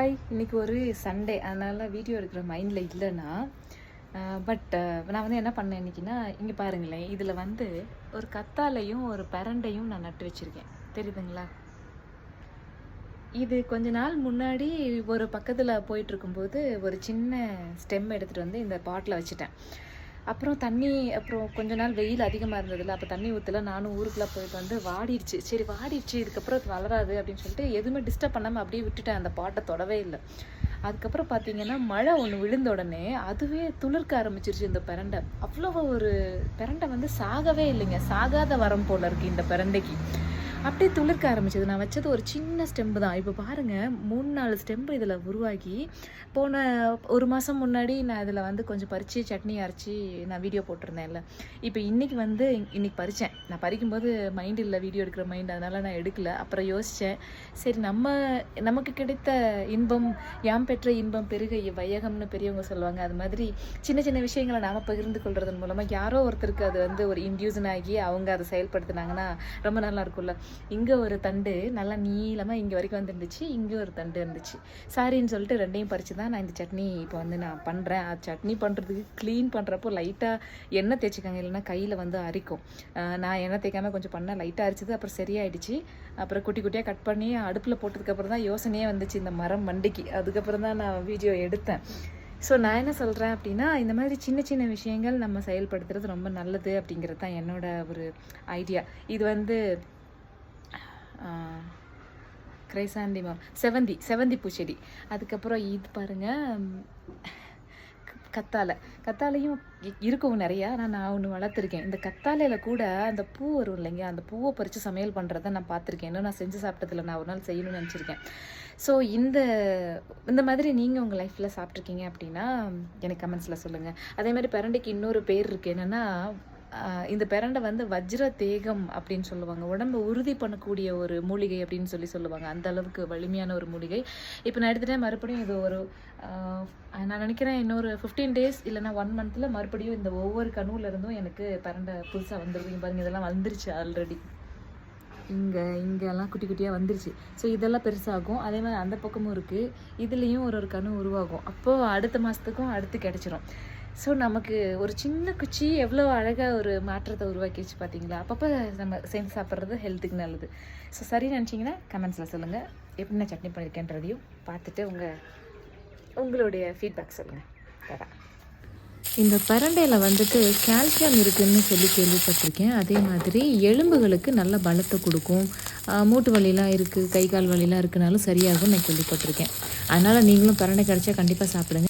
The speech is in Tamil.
ஹாய் இன்னைக்கு ஒரு சண்டே அதனால் வீடியோ எடுக்கிற மைண்டில் இல்லைன்னா பட் நான் வந்து என்ன பண்ணேன் இன்னைக்குன்னா இங்கே பாருங்களேன். இதில் வந்து ஒரு கத்தாலையும் ஒரு பிரண்டையும் நான் நட்டு வச்சுருக்கேன். தெரியுதுங்களா? இது கொஞ்ச நாள் முன்னாடி ஒரு பக்கத்தில் போயிட்டுருக்கும்போது ஒரு சின்ன ஸ்டெம் எடுத்துகிட்டு வந்து இந்த பாட்டில் வச்சுட்டேன். அப்புறம் தண்ணி அப்புறம் கொஞ்ச நாள் வெயில் அதிகமாக இருந்ததில்ல அப்போ தண்ணி ஊற்றல நானும் ஊருக்குள்ளே போயிட்டு வந்து வாடிடுச்சு. சரி வாடிடுச்சு இதுக்கப்புறம் அது வளராது அப்படின்னு சொல்லிட்டு எதுவுமே டிஸ்டர்ப் பண்ணாமல் அப்படியே விட்டுட்டேன். அந்த பாட்டை தொடவே இல்லை. அதுக்கப்புறம் பார்த்தீங்கன்னா மழை ஒன்று விழுந்த உடனே அதுவே துளிர்க்க ஆரம்பிச்சிருச்சு இந்த பிரண்டை. அவ்வளோ ஒரு பிரண்டை வந்து சாகவே இல்லைங்க. சாகாத வரம் போல இருக்கு இந்த பிரண்டைக்கு. அப்படியே துளிர்க்க ஆரம்பிச்சது. நான் வச்சது ஒரு சின்ன ஸ்டெம்பு தான். இப்போ பாருங்கள் மூணு நாலு ஸ்டெம்பு இதில் உருவாகி போன ஒரு மாதம் முன்னாடி நான் இதில் வந்து கொஞ்சம் பறித்து சட்னி அரைச்சி நான் வீடியோ போட்டிருந்தேன்ல. இப்போ இன்றைக்கி வந்து இன்றைக்கி பறித்தேன் நான் பறிக்கும்போது மைண்ட் இல்லை வீடியோ எடுக்கிற மைண்ட் அதனால் நான் எடுக்கல. அப்புறம் யோசித்தேன் சரி நம்ம நமக்கு கிடைத்த இன்பம் யாம் பெற்ற இன்பம் பெருக வையகம்னு பெரியவங்க சொல்லுவாங்க. அது மாதிரி சின்ன சின்ன விஷயங்களை நாம் பகிர்ந்து கொள்றதன் மூலமாக யாரோ ஒருத்தருக்கு அது வந்து ஒரு இன்டியூசன் ஆகி அவங்க அதை செயல்படுத்தினாங்கன்னா ரொம்ப நல்லா இருக்கும்ல. இங்கே ஒரு தண்டு நல்லா நீளமாக இங்கே வரைக்கும் வந்துருந்துச்சு இங்கே ஒரு தண்டு இருந்துச்சு. சாரின்னு சொல்லிட்டு ரெண்டையும் பறித்து தான் நான் இந்த சட்னி இப்போ வந்து நான் பண்ணுறேன் அது சட்னி பண்ணுறதுக்கு க்ளீன் பண்ணுறப்போ லைட்டாக எண்ணெய் தேய்ச்சிக்காங்க இல்லைன்னா கையில் வந்து அரிக்கும். நான் எண்ணெய் தேய்க்காமல் கொஞ்சம் பண்ணேன். லைட்டாக அரிச்சது அப்புறம் சரியாயிடுச்சு. அப்புறம் குட்டி குட்டியாக கட் பண்ணி அடுப்பில் போட்டதுக்கப்புறம் தான் யோசனையே வந்துச்சு இந்த மரம் மண்டிக்கு. அதுக்கப்புறம் தான் நான் வீடியோ எடுத்தேன். ஸோ நான் என்ன சொல்கிறேன் அப்படின்னா இந்த மாதிரி சின்ன சின்ன விஷயங்கள் நம்ம செயல்படுத்துறது ரொம்ப நல்லது அப்படிங்கிறது தான் என்னோட ஒரு ஐடியா இது வந்து கிரைசாந்திமம் செவந்தி செவந்தி பூச்செடி. அதுக்கப்புறம் இது பாருங்க கத்தாழை. கத்தாழையும் இருக்கும் நிறையா ஆனால் நான் ஒன்று வளர்த்துருக்கேன். இந்த கத்தாழையில் கூட அந்த பூ வரும் இல்லைங்க அந்த பூவை பறித்து சமையல் பண்ணுறத நான் பார்த்துருக்கேன். இன்னும் நான் செஞ்சு சாப்பிட்டதில்ல நான் ஒரு நாள் செய்யணும்னு நினச்சிருக்கேன். ஸோ இந்த இந்த மாதிரி நீங்கள் உங்கள் லைஃப்பில் சாப்பிட்ருக்கீங்க அப்படின்னா எனக்கு கமெண்ட்ஸில் சொல்லுங்கள் அதே மாதிரி பிரண்டைக்கு இன்னொரு பேர் இருக்குது என்னென்னா இந்த பிரண்டை வந்து வஜ்ர தேகம் அப்படின்னு சொல்லுவாங்க. உடம்பை உறுதி பண்ணக்கூடிய ஒரு மூலிகை அப்படின்னு சொல்லி சொல்லுவாங்க. அந்த அளவுக்கு வலிமையான ஒரு மூலிகை. இப்போ நான் எடுத்துகிட்டேன் மறுபடியும் இது ஒரு நான் நினைக்கிறேன் இன்னொரு ஃபிஃப்டீன் டேஸ் இல்லைன்னா ஒன் மந்த்தில் மறுபடியும் இந்த ஒவ்வொரு கனவுலேருந்தும் எனக்கு பிரண்டை புதுசாக வந்துருது பாருங்கள் இதெல்லாம் வந்துருச்சு ஆல்ரெடி இங்கே இங்கெல்லாம் குட்டி குட்டியாக வந்துருச்சு. ஸோ இதெல்லாம் பெருசாகும். அதே மாதிரி அந்த பக்கமும் இருக்குது இதுலேயும் ஒரு ஒரு கணு உருவாகும். அப்போது அடுத்த மாதத்துக்கும் அடுத்து கிடச்சிரும். ஸோ நமக்கு ஒரு சின்ன குச்சி எவ்வளோ அழகாக ஒரு மாற்றத்தை உருவாக்கிடுச்சு பார்த்தீங்களா அப்பப்போ நம்ம சேர்ந்து சாப்பிட்றது ஹெல்த்துக்கு நல்லது. ஸோ சரி நினச்சிங்கன்னா கமெண்ட்ஸில் சொல்லுங்கள் எப்படி நான் சட்னி பண்ணியிருக்கேன்றதையும் பார்த்துட்டு உங்கள் உங்களுடைய ஃபீட்பேக் சொல்லுங்கள் தரேன் இந்த பரண்டையில் வந்துட்டு கால்சியம் இருக்குதுன்னு சொல்லி கேள்விப்பட்டிருக்கேன். அதே மாதிரி எலும்புகளுக்கு நல்ல பலத்தை கொடுக்கும். மூட்டு வலிலாம் இருக்குது கை கால் வலிலாம் இருக்குனாலும் சரியாகும்னு நான் கேள்விப்பட்டிருக்கேன். அதனால் நீங்களும் பரண்டை கிடச்சா கண்டிப்பாக சாப்பிடுங்க.